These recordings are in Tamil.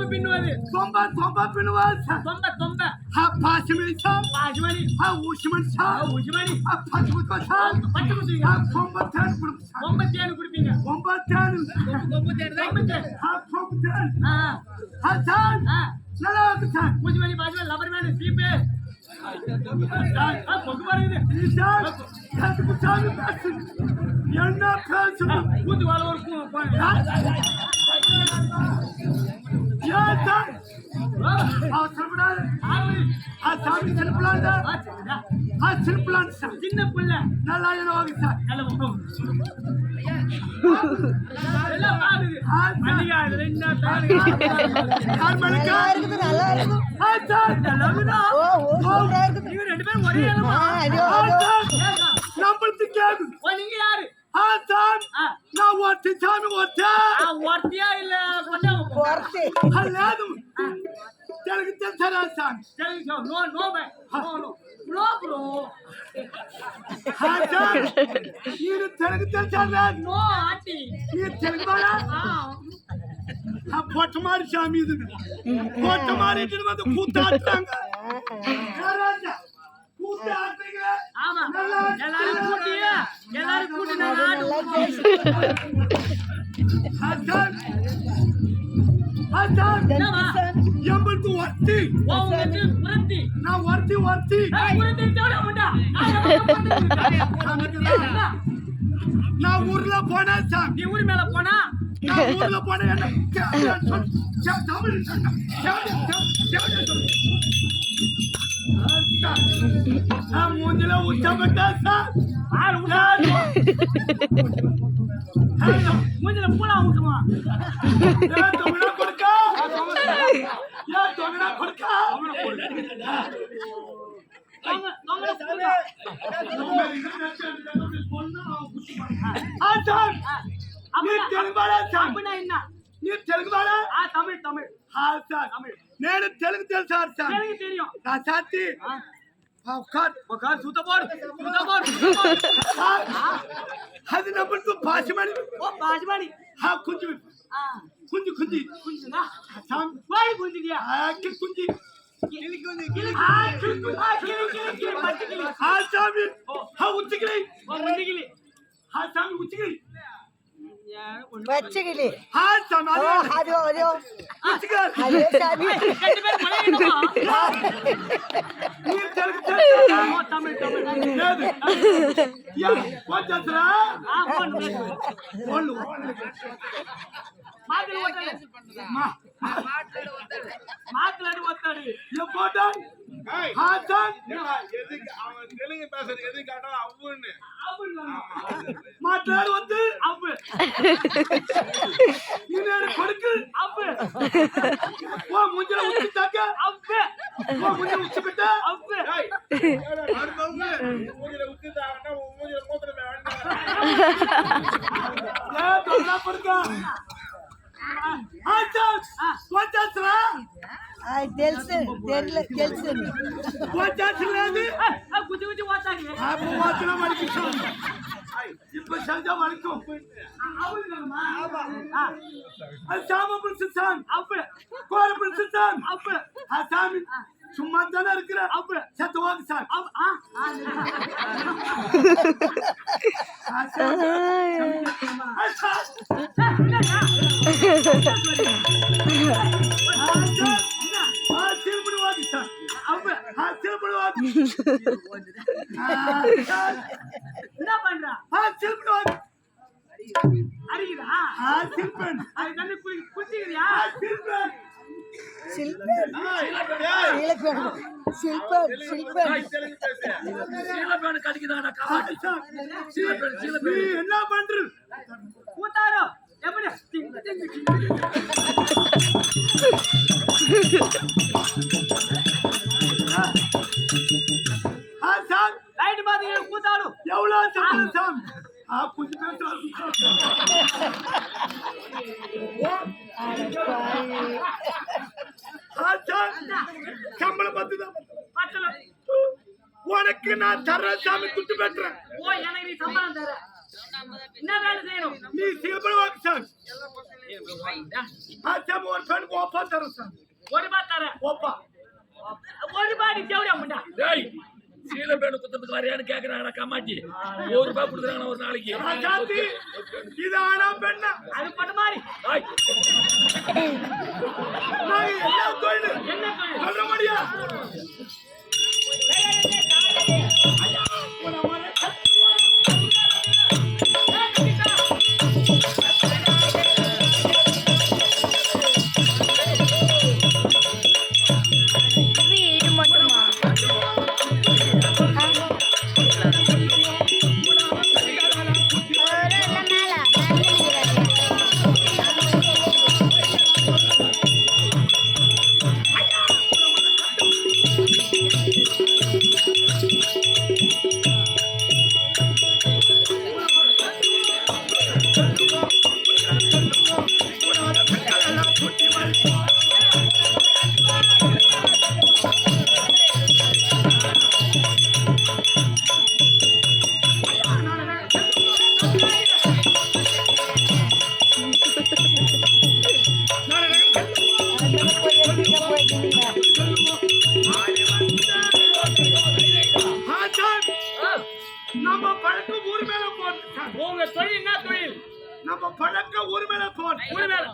பின்வாச ஓ தொடப்பு பின்னுவது தொம்ப தொம்ப பின்வாச தொம்ப தொம்ப ஹ பாசிமிச்ச பாஜ்மணி ஹ உஷ்மன்ச்ச உஜ்மணி ஹ பச்சுமச்ச பச்சை குத்துவீங்க ஹ கொம்பத்தன் குடுச்ச கொம்ப தேன் குடிப்பீங்க கொம்பத்தன் கொம்பு தேன் கொம்பு தேன் ஹ கொம்பத்தன் ஆ ஹ சான் ஆ நல்லா இருக்கு உஜ்மணி பாஜ்மணி லவர் மேன் சீப்பு ஆ கொம்பு வருது சான் எனக்கு சாமி பேசு என்ன பேசு ஊத்து வாழ ஒரு பூ போங்க ஏன் சான் அவசரப்படாது சாமி சிறப்புலாண்டா ஆ ஆ சிறப்புலாண்டு சார் சின்ன பிள்ளை நல்லா என்ன வாங்க சார் நம்மளுக்கு கேது நீங்க யாரு ஆ சார் ஆ நான் ஒருத்தி சாமி ஒருத்த ஆ, ஒருத்தியா இல்ல கொஞ்சம் பொறுத்து లేదు తెలుగు తెలుసా సార్ சரி no no bye no no no bro మీరు తెలుగు తెలుసా நோ ஆண்டி మీరు తెలుగు వాడా ஆ ఆ పొట్టమారి స్వామి ఇది పొట్టమారి ఇంటి మీద కూతాడుతాంగ కూతాడుతాంగ ஆமா எல்லாரும் கூட்டியே எல்லாரும் கூட்டி நான் ஊர்ல போனேன் சார் நீ ஊர் மேல போனா நான் ஊர்ல போனேன் என்ன தமிழ் நான் மூஞ்சில உச்சப்பட்டா சார் మీరు తెలుగు వాళ్ళ మీరు తెలుగు వాళ్ళ తమిళ్ తమిళ్ సార్ నేను తెలుగు తెలుసు సార్ సార్ సార్ ఒకసారి చూతపోడు చూతపో అది నప్పుడు పాసిమాడి ఓ పాసిమాడి హా కుంజి కుంజి కుంజి కుంజి ಕುಂಜಿ సామ్ వాడి కుంజి దియా ఆ కి కుంజి కిలి కుంజి కిలి ఆ కిలి కిలి కిలి మట్టి కిలి ఆ సామి హా ఉచ్చి కిలి ఉచ్చి కిలి హా ಬಚ್ಚಗಿಲಿ ಅದು ಅದು ಅದೇ ಸಾಬಿ మాట్లాడు వస్తాడు తెలుగు పేసరు ఎదుగు మాట్లాడు వద్దు తెలుసు తెలుసు వచ్చాల్సిన లేదు గుజ్జు గుజ్జు వాచాలి వాచలో మడిపించాలి இப்ப செஞ்சா வலிக்கும் சாம பிடிச்சிட்டான் அப்ப கோர பிடிச்சிட்டான் அப்ப சாமி சும்மா தானே இருக்கிற அப்ப செத்து வாங்க சார் திருப்பி வாங்க சார் என்ன பண்ண அடிக்குதா ஆ திருப்பன் அது குளிச்சுக்கிறியா ஆ திருப்பன் சில்பன். சில்பன். சில்பன் நீ என்ன பண்ற? கூத்தாரோ எப்படி? சம்பளம் பத்து தான் பத்தல உனக்கு நான் தர்றேன் சாமி துட்டு பெற்றேன் ஓ எனக்கு நீ சம்பளம் தர என்ன வேலை செய்யணும்? நீ சிலபடுவாங்க சார் சாமி. ஒரு பெண்ணுக்கு ஒப்பா தரும் சாமி. ஒரு ரூபாய் தரேன் ஒப்பா ஒரு ரூபாய் நீ தேவையா சீல பேனு குத்தத்துக்கு வரையான்னு கேக்குறாங்கடா கம்மாச்சி. ஒரு ரூபாய் கொடுக்குறாங்க ஒரு நாளைக்கு. ராஜாத்தி இது ஆனா பெண்ணா? அது பண்ண மாதிரி. என்ன தொழில் என்ன தொழில் சொல்ற முடியா நம்ம பழக்க ஊர் மேல சாமி. உங்க தொழில் என்ன தொழில்? நம்ம பழக்க ஊர் மேல போட்டு ஊர் மேல.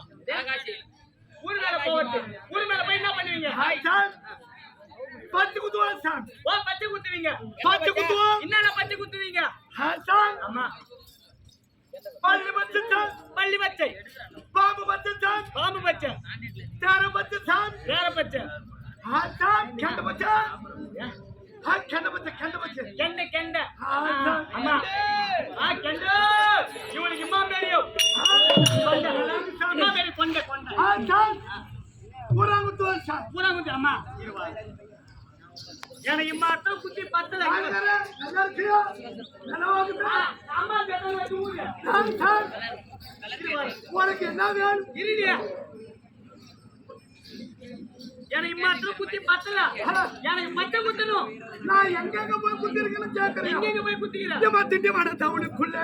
ஊர் மேல போட்டு. ஊர் மேல போய் என்ன பண்ணுவீங்க? பத்து குத்துவா சாமி ஓ பச்சை குத்துவீங்க. பச்சை குத்துவோம். என்னென்ன பச்சை குத்துவீங்க? ஆச்சான் ஆமா பள்ளி பத்து சான் பள்ளி பச்சை. பாம்பு பத்து சான் பாம்பு பச்சை. தேர பத்து சான் வேற பச்சை. ஆ கெண்ட பச்சை கெண்ட பச்சை கெண்ட கெண்ட ஆ, ஆமா ஆ கெண்ட. இவனுக்கு இம்மா தெரியும் கொண்ட. கொண்ட கொண்ட. அம்மா. எனக்கு குத்தி பத்தல. நல்லா இருக்கியா நல்லா அம்மா ஊரு. ஆச்சான் உனக்கு என்ன வேணும்? இருடியா? எனக்கு இம்மாட்டம் குத்தி பத்தல. எனக்கு பச்சை குத்தணும். நான் எங்கெங்க போய் குத்திருக்கேன்னு கேக்குறேன் எங்க போய் குத்திக்கிற திண்டிவன டவுனுக்குள்ள